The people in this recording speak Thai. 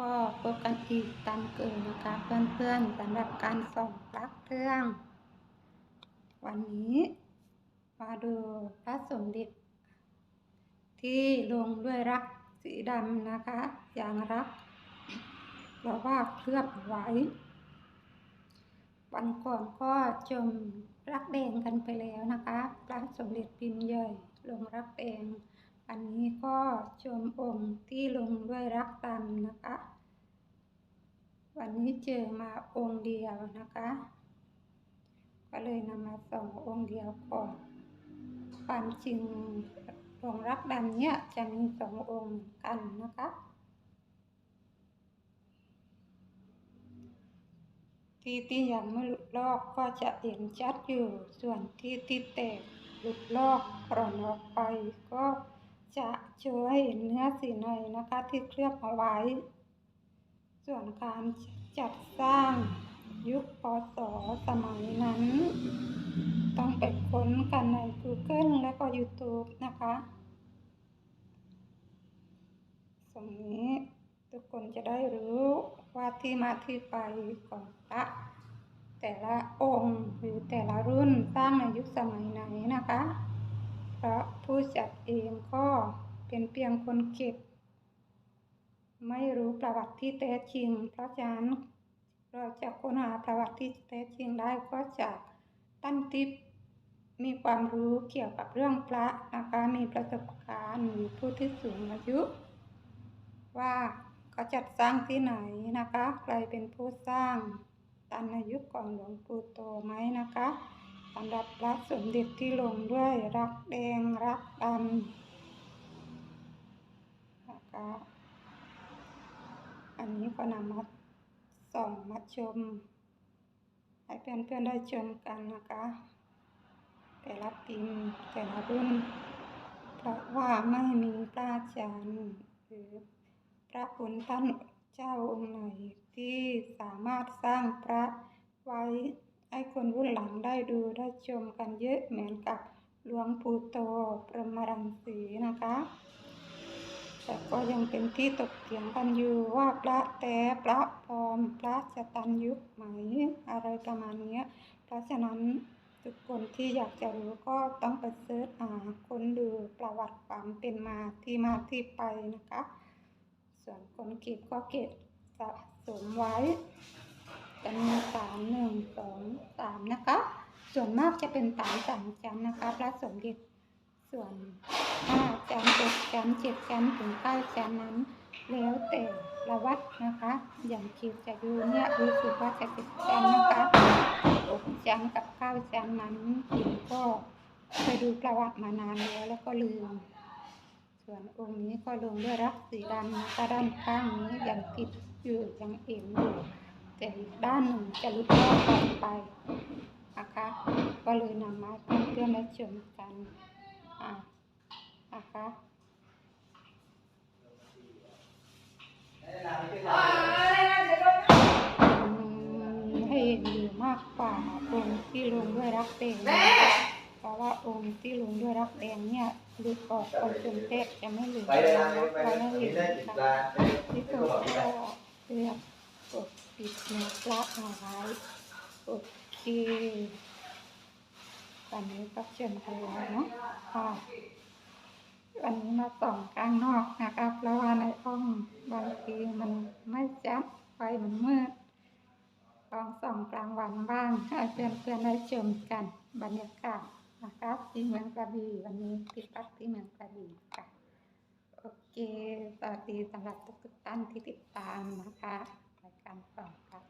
ก็พบกันอีกตามเกิดนะคะเพื่อนๆสำหรับการส่องพระเครื่อง วันนี้มาดูพระสมเด็จที่ลงด้วยรักสีดำนะคะ อย่างรักเพราะว่าเคลือบไว้ วันก่อนก็ชมรักแดงกันไปแล้วนะคะพระสมเด็จพิมพ์ใหญ่ลงรักแดง อันนี้ก็ชมองที่ลงด้วยรักดำนะคะ วันนี้เจอมาองค์เดียวนะคะ ก็เลยนำมาส่ององค์เดียวก่อนความจริงลงรักดำเนี่ยจะมีสององค์กันนะคะ ที่ที่ยังไม่หลุดลอกก็จะเห็นชัดอยู่ส่วนที่ที่แตกหลุดลอกกร่อนออกไปก็ จะช่วยเห็นเนื้อสีในนะคะที่เคลือบเอาไว้ ส่วนการจัดสร้างยุคพศสมัยนั้น ต้องไปค้นกันใน Google และก็ YouTube นะคะตรงนี้ทุกคนจะได้รู้ว่าที่มาที่ไปของพระแต่ละองค์หรือแต่ละรุ่นสร้างในยุคสมัยไหนนะคะ เพราะผู้จัดเองก็เป็นเพียงคนเก็บ ไม่รู้ประวัติที่แท้จริง เพราะฉะนั้นเราจะค้นหาประวัติที่แท้จริงได้ก็จากตั้นทิพย์มีความรู้เกี่ยวกับเรื่องพระนะคะมีประสบการณ์หรือผู้ที่สูงอายุ ว่าเขาจัดสร้างที่ไหนนะคะ ใครเป็นผู้สร้างตามในยุของหลวงปู่โตไหมนะคะ สำหรับพระสมเด็จที่ลงด้วยรักแดงรักดำนะคะอันนี้ก็นำมาส่องมาชม ให้เพื่อนๆได้ชมกันนะคะ แต่ละพิมแต่ละรุ่นเพราะว่าไม่มีพระอาจารย์หรือพระคุณท่านเจ้าองค์ไหนที่สามารถสร้างพระไว้ ให้คนรุ่นหลังได้ดูได้ชมกันเยอะเหมือนกับหลวงปู่โตพรหมรังสีนะคะ แต่ก็ยังเป็นที่ตกเถียงกันอยู่ว่าพระแท้พระปลอมพระจะตันยุคไหมอะไรประมาณเนี้ยเพราะฉะนั้นทุกคนที่อยากจะรู้ก็ต้องไปเสิร์ชหาคนดูประวัติความเป็นมาที่มาที่ไปนะคะ ส่วนคนเก็บก็เก็บสะสมไว้ จะมีสามหนึ่งสองสามนะคะ ส่วนมากจะเป็นสามสามชั้นนะคะ พระสมเด็จส่วนห้าชั้นหกชั้นเจ็ดชั้นถึงเก้าชั้นนั้น แล้วแต่ละวัดนะคะ อย่างคิวจะดูเนี่ยรู้สึกว่าจะสิบชั้นนะคะหกชั้นกับเก้าชั้นนั้นคิวก็เคยดูประวัติมานานแล้วแล้วก็ลืม ส่วนองค์นี้ก็ลงด้วยรักสีดำนะคะด้านข้างนี้ยังติดอยู่ยังเอ็นอยู่ แต่อีกด้านหนึ่งจะลุกลอกออกไปนะคะ ก็เลยนำมาให้เพื่อนๆได้ชมกันอ่านะคะมีให้เห็นอยู่มากกว่าองค์ที่ลงด้วยรักแดงนะคะเพราะว่าองค์ที่ลงด้วยรักแดงเนี่ยหลุดออกไปจนแทบจะไม่เหลือไปเลยแล้นะวไปเราเลยไม่กิเห็นนได้นะกินคะปลาที่ที่ตัตัววก็เลือก กดปิดนื้อปลาเอาไว้โอเคตอนนี้ก็เชิญกันแล้วเนาะค่ะวันนี้มาส่องกลางนอกนะคะเพราะว่าในห้องบางทีมันไม่จัดไฟมันมืดลองส่องกลางวันบ้างให้เพื่อนๆได้ชมกันบรรยากาศนะคะที่เมืองกระบี่วันนี้ที่พักที่เมืองกระบี่ค่ะโอเคสวัสดีสำหรับทุกท่านที่ติดตามนะคะ กรรส่องครับ